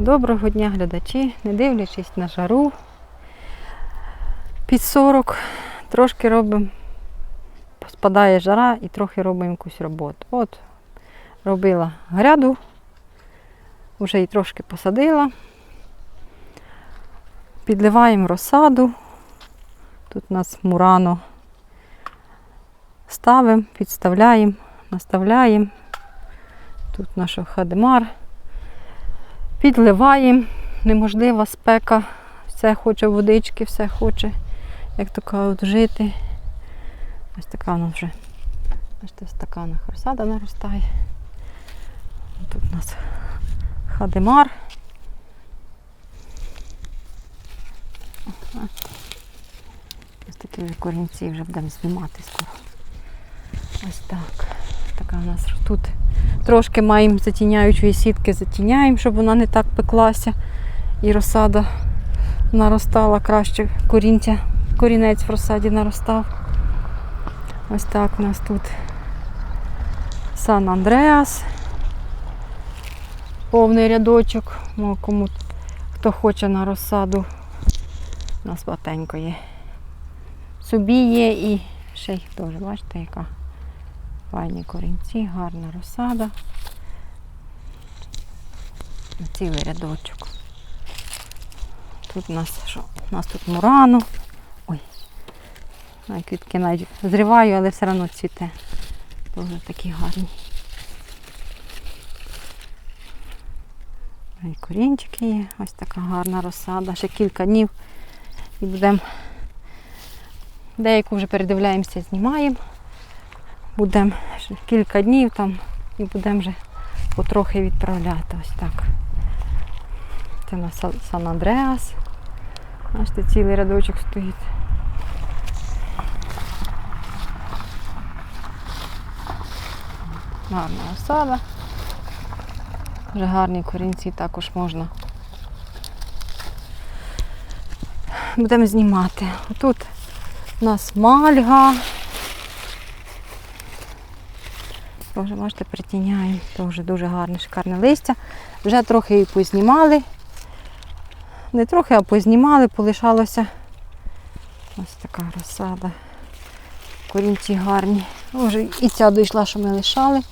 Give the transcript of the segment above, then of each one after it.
Доброго дня, глядачі, не дивлячись на жару під 40, трошки робимо, спадає жара і трохи робимо якусь роботу. От, робила гряду, вже її трошки посадила. Підливаємо розсаду. Тут у нас мурано. Ставимо, підставляємо, наставляємо. Тут наш хадемар. Підливаємо, неможлива спека, все хоче водички, все хоче, як то кажуть, жити. Ось така вона вже, бачите, в стаканах наростає. Тут у нас хадемар. Ось такі вже корінці вже будемо знімати скоро. Ось так. Така у нас тут трошки маємо затіняючої сітки, затіняємо, щоб вона не так пеклася. І розсада наростала краще, корінця, корінець в розсаді наростав. Ось так у нас тут Сан Андреас. Повний рядочок. Ну, кому хто хоче на розсаду. У нас багатенько є. Собі є і ще й теж, бачите, яка. Файні корінці, гарна розсада. Цілий рядочок. Тут у нас що? У нас тут мурано. Ой. Квітки навіть зриваю, але все одно цвіте. Тоже такі гарні. І корінчики є. Ось така гарна розсада. Ще кілька днів і будемо деяку вже передивляємося, знімаємо будемо кілька днів там і будемо вже потрохи відправляти. Ось так. Це у нас Сан Андреас. Бачите, цілий рядочок стоїть. Гарна осада. Вже гарні корінці також можна. Будемо знімати. Тут у нас мальга. Вже бачите, притіняємо. Теж дуже гарне, шикарне листя. Вже трохи її познімали. Не трохи, а познімали, полишалося. Ось така розсада. Корінці гарні. Вже і ця дійшла, що ми лишали.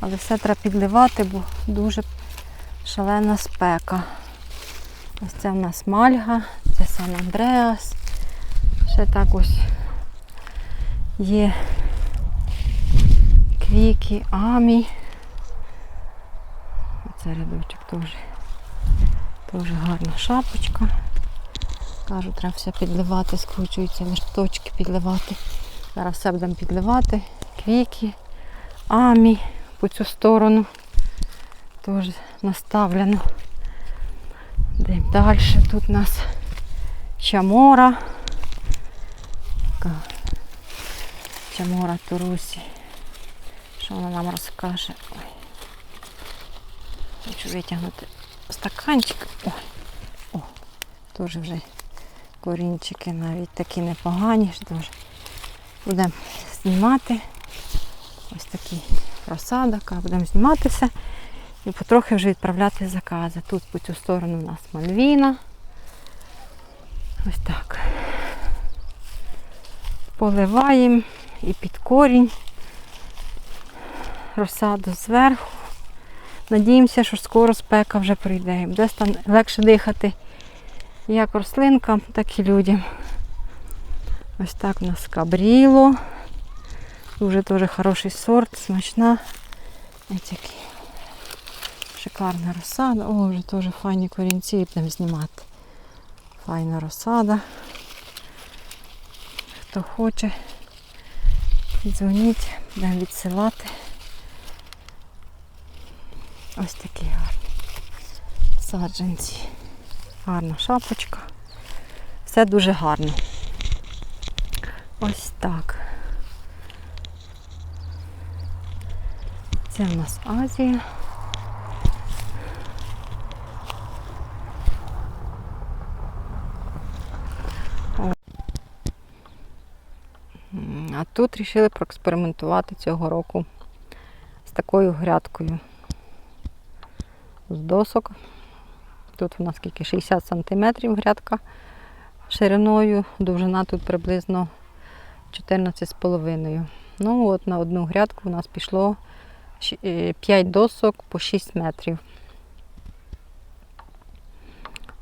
Але все треба підливати, бо дуже шалена спека. Ось це в нас мальга, це Сан Андреас. Ще так ось Є квіки, амі. Оце рядочок теж. Теж гарна шапочка. Кажу, треба все підливати, скручуються листочки підливати. Зараз все будемо підливати. Квіки, амі по цю сторону. Теж наставлено. Йдемо далі. Тут у нас чамора. Чамора Турусі. Що вона нам розкаже? Ой. Хочу витягнути стаканчик. Ой. О, теж вже корінчики навіть такі непогані. Теж будемо знімати. Ось такі розсадок, будемо зніматися і потрохи вже відправляти закази. Тут по цю сторону у нас мальвіна. Ось так. Поливаємо і під корінь, розсаду зверху. Надіємося, що скоро спека вже прийде. Буде стане легше дихати як рослинкам, так і людям. Ось так у нас кабріло. Дуже дуже хороший сорт, смачна. Ось який. Шикарна розсада. О, вже теж файні корінці будемо знімати. Файна розсада. Хто хоче. Дзвоніть, будемо відсилати. Ось такі гарні саджанці. Гарна шапочка. Все дуже гарно. Ось так. Це в нас Азія. А тут вирішили проекспериментувати цього року з такою грядкою. З досок. Тут у нас скільки 60 см грядка шириною, довжина тут приблизно 14,5. Ну от на одну грядку у нас пішло 5 досок по 6 метрів.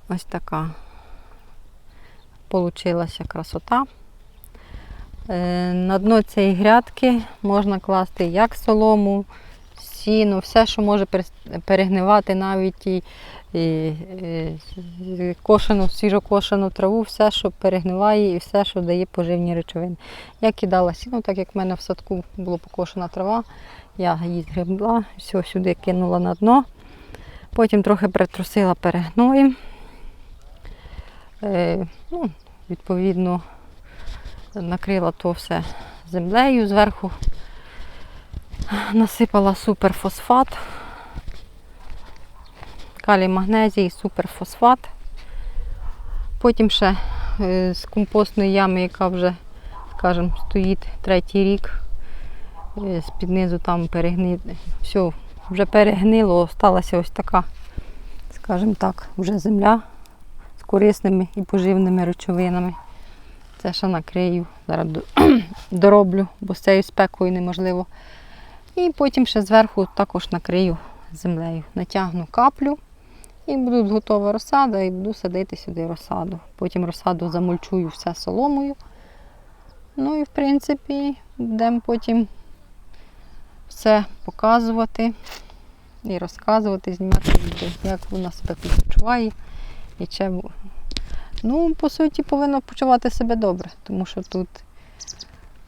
Ось така получилася красота. Е, На дно цієї грядки можна класти як солому, сіно, все, що може перегнивати, навіть і, і, і кошену, свіжокошену траву, все, що перегниває і все, що дає поживні речовини. Я кидала сіно, так як в мене в садку була покошена трава, я її згребла, все сюди кинула на дно. Потім трохи притрусила перегноєм. Е, ну, відповідно, накрила то все землею зверху, насипала суперфосфат, калій магнезій, суперфосфат. Потім ще е, з компостної ями, яка вже, скажімо, стоїть третій рік, е, з-під низу там перегни... все, вже перегнило, осталася ось така, скажімо так, вже земля з корисними і поживними речовинами. Це ще накрию, зараз дороблю, бо з цією спекою неможливо. І потім ще зверху також накрию землею. Натягну каплю і буде готова розсада, і буду садити сюди розсаду. Потім розсаду замульчую все соломою. Ну і в принципі будемо потім все показувати і розказувати, знімати як вона себе почуває і чим Ну, по суті, повинно почувати себе добре, тому що тут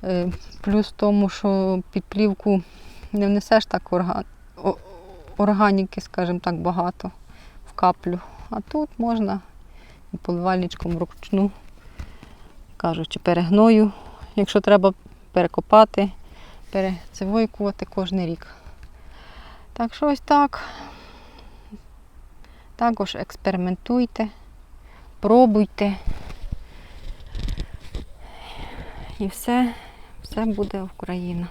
е, плюс в тому, що під плівку не внесеш так орга... органіки, скажімо так, багато в каплю. А тут можна і поливальничком вручну, кажучи, перегною, якщо треба перекопати, перецевойкувати кожен рік. Так що ось так. Також експериментуйте пробуйте. І все, все буде Україна.